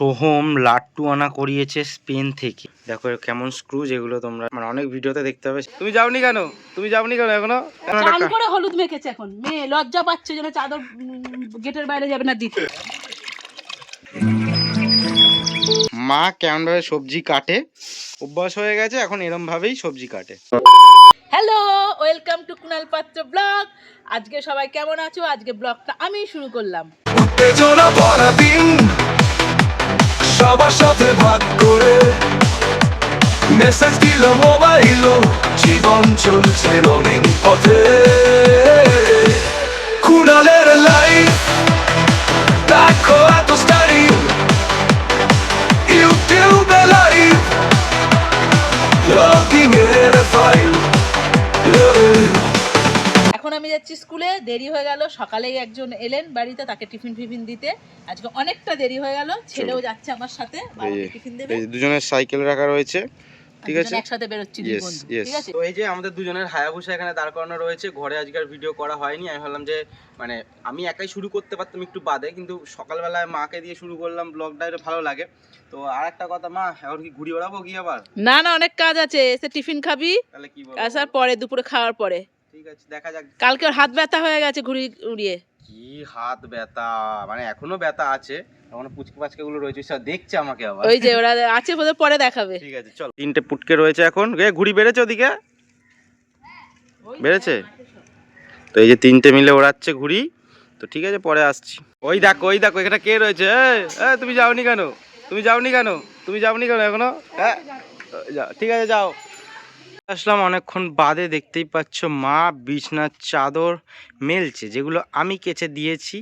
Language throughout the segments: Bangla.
সোহম লাট্টু আনা করিয়েছে স্পেন থেকে। দেখো কেমন স্ক্রু যেগুলো তোমরা মানে অনেক ভিডিওতে দেখতে হবে তুমি যাওনি কেন? তুমি যাওনি কেন এখনও? এখনও চান করে হলুদ মেখেছে এখন। মেয়ে লজ্জা পাচ্ছে যেন চাদর গেটের বাইরে যাবে না দিতে মা কেমন ভাবে সবজি কাটে? অভ্যাস হয়ে গেছে এখন এরম ভাবেই সবজি কাটে। হ্যালো ওয়েলকাম টু কুনাল পাত্র ব্লগ। আজকে সবাই কেমন আছো? আজকে ব্লগটা আমি শুরু করলাম। উত্তেজনা ভরা দিন। সবার সাথে ভাগ করে মেসেজ দিল, মোবাইল জীবন চলছে রঙিন পথে। কুণালের লাইফ দেখো এত স্টাইল ইউটিউবে লাইফ লকিং এর যাচ্ছি স্কুলে দেরি হয়ে গেল সকালেই একজন এলেন বাড়িতে তাকে টিফিন ফিফিন দিতে। আজকে অনেকটা দেরি হয়ে গেল ছেলেও যাচ্ছে আমার সাথে বাবাকে টিফিন দেবে। এই দুজনের সাইকেল রাখা রয়েছে ঠিক আছে? একসাথে বেরোচ্ছি দুই ইয়েস বন্ধু ইয়েস ঠিক আছে? তো এই যে আমাদের দুজনের হায়াবুসা এখানে দাঁড় করানো রয়েছে ঘরে আজকের ভিডিও করা হয়নি আমি ভাবলাম যে মানে আমি একাই শুরু করতে পারতাম একটু বাদে কিন্তু সকালবেলায় মাকে দিয়ে শুরু করলাম ব্লগটা এটা ভালো লাগে। তো আর একটা কথা মা এখন কি ঘুরি বেড়াবো কি আবার? না না অনেক কাজ আছে এসে টিফিন খাবি তাহলে কি বলব? আসার পরে দুপুরে খাওয়ার পরে। ঠিক আছে দেখা যাক। কালকে ওর হাত ব্যথা হয়ে গেছে ঘুরি উড়িয়ে। কি হাত ব্যথা? মানে এখনও ব্যথা আছে এখনও পুচকে পাচকে গুলো রয়েছে সব দেখছে আমাকে আবার। ওই যে ওরা আছে ওদের পরে দেখাবে। ঠিক আছে চল। তিনটে পুটকে রয়েছে এখন। ঘুড়ি বেড়েছে ওদিকে? বেড়েছে? তো এই যে তিনটে মিলে ওড়াচ্ছে ঘুড়ি। তো ঠিক আছে পরে আসছি। ওই দেখো ওই দেখো এখানে কে রয়েছে? এই, তুমি যাওনি কেন? তুমি যাওনি কেন? তুমি যাওনি কেন এখনও? হ্যাঁ? ঠিক আছে যাও। আসলাম অনেকক্ষণ বাদে দেখতেই পাচ্ছ মা বিছনার চাদর মেলছে যেগুলো আমি কেচে দিয়েছি।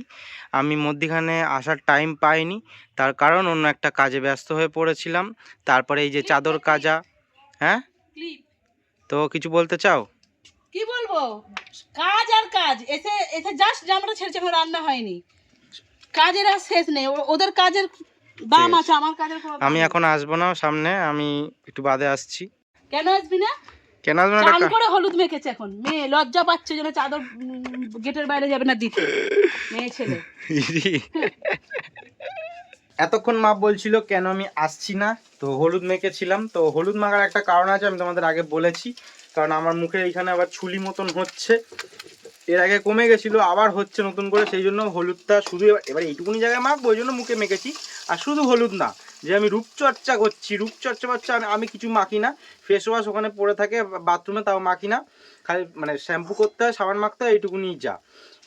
আমি মধ্যিখানে আসার টাইম পাইনি তার কারণ অন্য একটা কাজে ব্যস্ত হয়ে পড়েছিলাম। তারপরে এই যে চাদর কাজা হ্যাঁ? তো কিছু বলতে চাও? কি বলব? কাজ আর কাজ এসে এসে জাস্ট জামাটা ছেড়েছে এখন রান্না হয়নি। কাজের আর শেষ নেই ওদের কাজের দাম আছে আমার কাজের আমি এখন আসব না সামনে আমি একটু বাদে আসছি। কেন আসবি না? কেন আসব না করে হলুদ মেখেছে এখন। মেয়ে লজ্জা পাচ্ছে যেন চাদর গেটের বাইরে যাবে না দিতে। মেয়ে ছেলে। এতক্ষণ মা বলছিল কেন আমি আসছি না? তো হলুদ মেখেছিলাম। তো হলুদ মাখার একটা কারণ আছে আমি তোমাদের আগে বলেছি। কারণ আমার মুখে এইখানে আবার ছুলি মতন হচ্ছে। এর আগে কমে গেছিল আবার হচ্ছে নতুন করে। সেই জন্য হলুদটা শুধু এবার এবার এইটুকুনি জায়গায় মাখবো ওই জন্য মুখে মেখেছি। আর শুধু হলুদ না যে আমি রূপচর্চা করছি রূপচর্চা করছি আমি আমি কিছু মাখি না। ফেস ওয়াশ ওখানে পড়ে থাকে বাথরুমে তাও মাখি না। খালি মানে শ্যাম্পু করতে হয়, সাবান মাখতে হয় এইটুকুনি যা।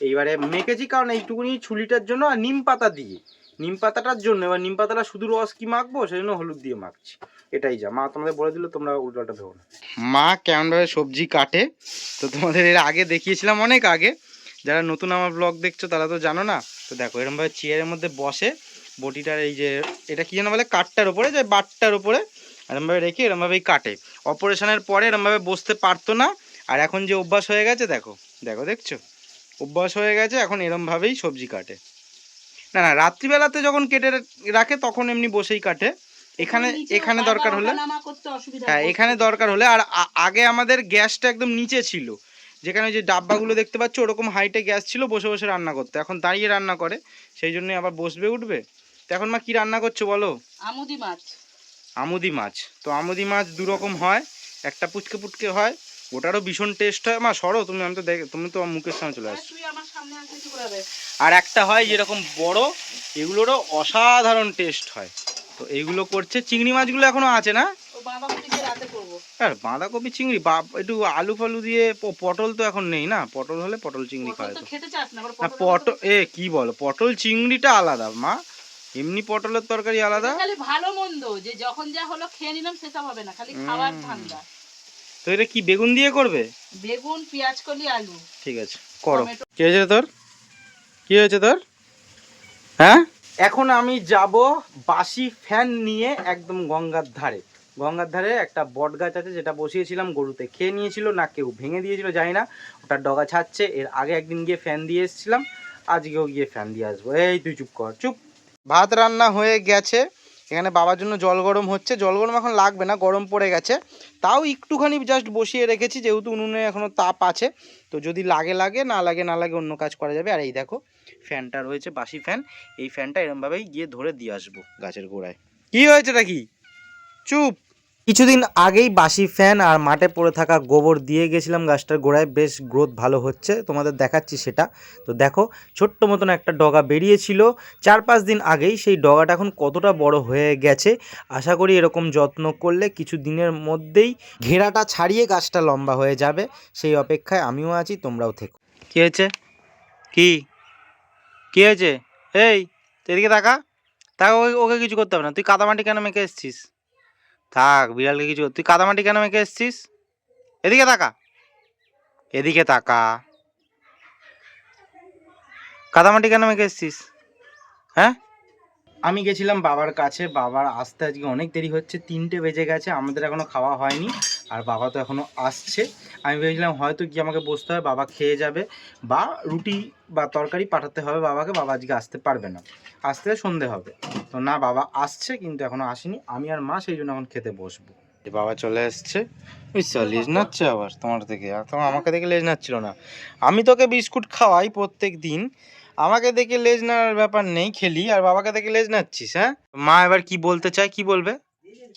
এইবারে মেখেছি কারণ এইটুকুনি ছুলিটার জন্য আর নিম পাতা দিয়ে। নিম পাতাটার জন্য, এবার নিম পাতাটা শুধু রস কি মাখবো সেই জন্য হলুদ দিয়ে মাখছি। এটাই যা। মা তোমাদের বলে দিল, তোমরা উল্টোটা ভেবো না। মা কেমনভাবে সবজি কাটে, তো তোমাদের এর আগে দেখিয়েছিলাম অনেক আগে। যারা নতুন আমার ব্লগ দেখছ, তারা তো জানো না। তো দেখো, এরমভাবে চেয়ারের মধ্যে বসে বটিটার এই যে এটা কি যেন বলে? কাঠটার উপরে যে বাটটার উপরে। এরমভাবে রেখে এরমভাবেই কাটে। অপারেশনের পরে এরমভাবে বসতে পারতো না। আর এখন যে অভ্যাস হয়ে গেছে দেখো দেখো দেখছ? অভ্যাস হয়ে গেছে এখন এরমভাবেই সবজি কাটে। না না রাত্রিবেলাতে যখন কেটে রাখে তখন এমনি বসেই কাটে। এখানে এখানে দরকার হলে হ্যাঁ এখানে দরকার হলে আর আগে আমাদের গ্যাসটা একদম নিচে ছিল। যেখানে যে ডাব্বাগুলো দেখতে পাচ্ছ ওরকম হাইটে গ্যাস ছিল বসে বসে রান্না করতে। এখন দাঁড়িয়ে রান্না করে সেই জন্যই আবার বসবে উঠবে। তো এখন মা কি রান্না করছ বলো? আমুদি মাছ। আমুদি মাছ। তো আমুদি মাছ দু রকম হয় একটা পুচকে পুটকে হয় ওটারও ভীষণ টেস্ট হয়। মা সরো তুমি আমি তো দেখ তুমি তো মুখের সামনে চলে আসছো? আর একটা হয় যেরকম বড় এগুলোরও অসাধারণ টেস্ট হয়। তো এইগুলো করছে। চিংড়ি মাছগুলো এখনও আছে না? আর বাঁধাকপি চিংড়ি বা একটু আলু ফালু দিয়ে পটল তো এখন নেই না? পটল হলে পটল চিংড়ি খাওয়া যেত। পটল এ কি বলো? পটল চিংড়িটা আলাদা মা। এমনি পটলের তরকারি আলাদা? খালি ভালো মন্দ যে যখন যা হলো খেয়ে নিলাম সেসব হবে না খালি খাওয়ার ধান্দা। তো এটা কি বেগুন দিয়ে করবে? বেগুন পেঁয়াজ কলি আলু। ঠিক আছে করো। কি হয়েছে তোর? কি হয়েছে তোর? হ্যাঁ? এখন আমি যাব বাসি ফ্যান নিয়ে একদম গঙ্গার ধারে। গঙ্গার ধারে একটা বট গাছ আছে যেটা বসিয়েছিলাম গরুতে খেয়ে নিয়েছিল না কেউ ভেঙে দিয়েছিল জানি না। ওটার ডগা ছাড়ছে এর আগে একদিন গিয়ে ফ্যান দিয়ে এসেছিলাম আজকেও গিয়ে ফ্যান দিয়ে আসব। এই তুই চুপ কর চুপ। ভাত রান্না হয়ে গেছে। এখানে বাবার জন্য জল গরম হচ্ছে। জল গরম এখন লাগবে না, গরম পড়ে গেছে। তাও একটুখানি জাস্ট বসিয়ে রেখেছি, যেহেতু উনুনে এখনও তাপ আছে। তো যদি লাগে লাগে, না লাগে না লাগে অন্য কাজ করা যাবে। আর এই দেখো, ফ্যানটা রয়েছে, বাসি ফ্যান। এই ফ্যানটা এরমভাবেই গিয়ে ধরে দিয়ে আসব গাছের গোড়ায়। কি হয়েছে নাকি চুপ! কিছুদিন আগেই বাসি ফ্যান আর মাঠে পড়ে থাকা গোবর দিয়ে গেছিলাম গাছটার গোড়ায়। বেশ গ্রোথ ভালো হচ্ছে, তোমাদের দেখাচ্ছি সেটা। তো দেখো, ছোট্ট মতন একটা ডগা বেরিয়েছিল। চার পাঁচ দিন আগেই সেই ডগাটা এখন কতটা বড় হয়ে গেছে, আশা করি এরকম যত্ন করলে কিছু দিনের মধ্যেই ঘেরাটা ছাড়িয়ে গাছটা লম্বা হয়ে যাবে। সেই অপেক্ষায় আমিও আছি, তোমরাও থেকো। কী হয়েছে? কি? কি হয়েছে? এই, এদিকে তাকা। তাকা ওকে কিছু করতে হবে না। তুই কাদামাটি কেন মেখে এসছিস? থাক, বিড়ালকে কিছু তুই কাদামাটি কেন মেখে এসছিস? এদিকে তাকা। এদিকে তাকা। কাদামাটি কেন মেখে এসছিস? হ্যাঁ? আমি গেছিলাম বাবার কাছে। বাবার আসতে আজকে অনেক দেরি হচ্ছে। তিনটে বেজে গেছে। আমাদের এখনও খাওয়া হয়নি। আর বাবা তো এখনও আসছে। আমি ভেবেছিলাম হয়তো কি আমাকে বসতে হবে, বাবা খেয়ে যাবে বা রুটি বা তরকারি পাঠাতে হবে বাবাকে, বাবা আজকে আসতে পারবে না। আসতে সন্ধে হবে। তো না, বাবা আসছে কিন্তু এখনও আসেনি। আমি আর মা সেই জন্য এখন খেতে বসবো। বাবা চলে এসছে। লেজ নাচ্ছে আবার তোমার থেকে। আর তোমার আমাকে দেখে লেজ নাচ্ছিল না। আমি তোকে বিস্কুট খাওয়াই প্রত্যেক দিন। আমাকে দেখে লেজ নেওয়ার ব্যাপার নেই, খেলি। আর বাবাকে দেখে লেজ নাচ্ছিস হ্যাঁ? মা এবার কি বলতে চায়, কি বলবে?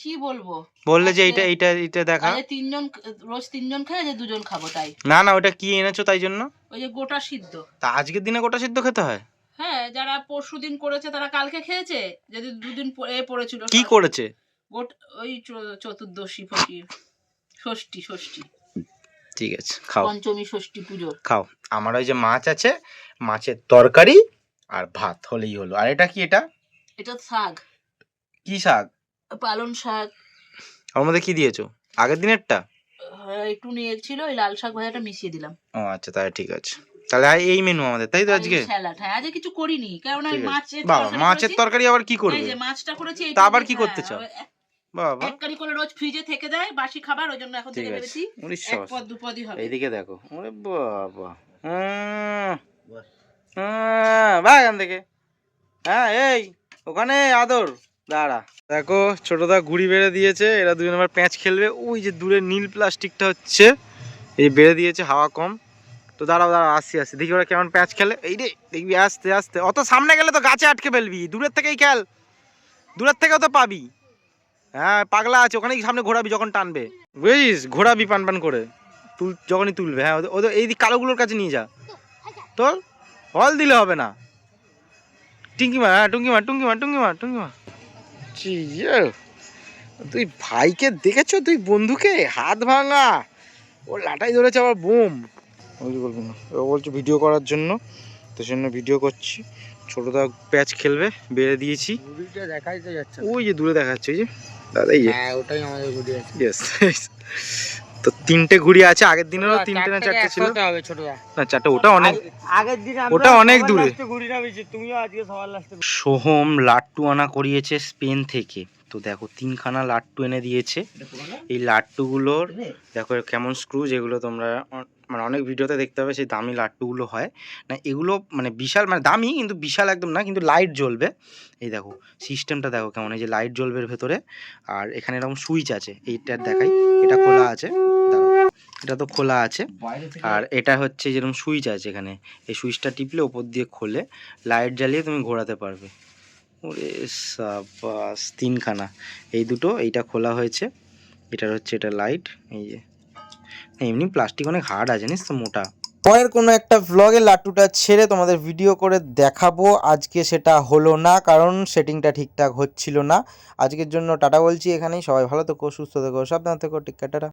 কি বলব? বললে যে এইটা এইটা এইটা দেখা। আজকে তিনজন রোজ তিনজন খাই যে দুজন খাব তাই। না না ওটা কি এনেছো তাই জন্য? ওই যে গোটা সিদ্ধ। তা আজকের দিনে গোটা সিদ্ধ খেতে হয়? হ্যাঁ যারা পরশু দিন করেছে তারা কালকে খেয়েছে যদি দুদিন এ পড়েছিল কি করেছে? গোট ওই চতুর্দশী ফটি ষষ্ঠী ষষ্ঠী। ঠিক আছে খাও। পঞ্চমী ষষ্ঠী পুজো। খাও। আমার ওই যে মাছ আছে মাছের তরকারি আর ভাত হলেই হলো। আর এটা কি এটা? এটা শাক। কি শাক? পালন শাক। ওর মধ্যে কি দিয়েছ? আগের দিনেরটা? আহ, একটু নিয়ে ছিল ওই লাল শাক ভাজাটা মিশিয়ে দিলাম। ও আচ্ছা তাহলে ঠিক আছে। তাহলে এই মেনু আমাদের তাই তো আজকে? স্যালাড হ্যাঁ আজকে কিছু করিনি কারণ আমি। মাছের বাবা মাছের তরকারি আবার কি এই যে মাছটা করেছি তা আবার কি করতে হ্যাঁ, চাও? বাবা। এক কারি করে রোজ ফ্রিজে থেকে যায় বাসি খাবার ওই জন্য এখন থেকে ভেবেছি এক পদ দু পদই হবে। এইদিকে দেখো। ওরে বাবা। হুম। হুম, বা এখান থেকে। হ্যাঁ এই ওখানে আদর। দাঁড়া। দেখো ছোটদা ঘুড়ি বেড়ে দিয়েছে, এরা দুজন আবার প্যাঁচ খেলবে। ওই যে দূরে নীল প্লাস্টিকটা হচ্ছে, এই বেড়ে দিয়েছে, হাওয়া কম। তো দাঁড়াও দাঁড়াও আসছি আসছি দেখি ওরা কেমন প্যাঁচ খেলে। এই রে, দেখবি, আস্তে আস্তে। অত সামনে গেলে তো গাছে আটকে ফেলবি। দূরের থেকেই খেল। দূরের থেকেও তো পাবি। হ্যাঁ পাগলা আছে, ওখানেই সামনে ঘোরাবি যখন টানবে। বুঝিস ঘোরাবি পান পান করে। তুল, যখনই তুলবে। হ্যাঁ ওদের- এই দিক কালোগুলোর কাছে নিয়ে যা। তোর, হল দিলে হবে না। টুঙ্কি হ্যাঁ টুঙ্কি মার টুঙ্কি মার। ছি, ইয়ে। তুই ভাইকে দেখেছ? তুই বন্ধুকে? হাত ভাঙা। ও লাটাই ধরেছে আবার বোম। বলব না? ও বলছে ভিডিও করার জন্য। তো জন্য ভিডিও করছি। ছোটদা প্যাচ খেলবে বেড়ে দিয়েছি। ওই যে দূরে দেখাচ্ছে ওই যে। দাদা এই যে। হ্যাঁ ওটাই আমাদের তো তিনটে ঘুড়ি আছে আগের দিনেরও তিনটে না চারটে ছিল? না চারটে ওটা অনেক আগের দিন ওটা অনেক দূরে। তুমিও আজকে সবার লাস্টে সোহম লাট্টু আনা করিয়েছে স্পেন থেকে। তো দেখো তিনখানা লাট্টু এনে দিয়েছে। এই লাট্টুগুলোর দেখো কেমন স্ক্রু যেগুলো তোমরা মানে অনেক ভিডিওতে দেখতে হবে সেই দামি লাট্টুগুলো হয়। না এগুলো মানে বিশাল মানে দামি কিন্তু বিশাল একদম না কিন্তু লাইট জ্বলবে। এই দেখো সিস্টেমটা দেখো কেমন এই যে লাইট জ্বলবে ভেতরে। আর এখানে এরকম সুইচ আছে এইটার দেখাই এটা খোলা আছে এটা তো খোলা আছে। আর এটা হচ্ছে যেরকম সুইচ আছে এখানে এই সুইচটা টিপলে ওপর দিয়ে খোলে লাইট জ্বালিয়ে তুমি ঘোরাতে পারবে। ওরে সাবাস তিনখানা। এই দুটো, এইটা খোলা হয়েছে। এটার হচ্ছে, এটা লাইট এই যে। এমনি প্লাস্টিক অনেক হার্ড আছে, জানিস তো, মোটা। পরের কোনো একটা ভ্লগে লাট্টুটা ছেড়ে তোমাদের ভিডিও করে দেখাবো। আজকে সেটা হলো না, কারণ সেটিংটা ঠিকঠাক হচ্ছিল না। আজকের জন্য টাটা বলছি এখানেই। সবাই ভালো থেকো, সুস্থ থেকো, সাবধান থেকো টিকা টাটা।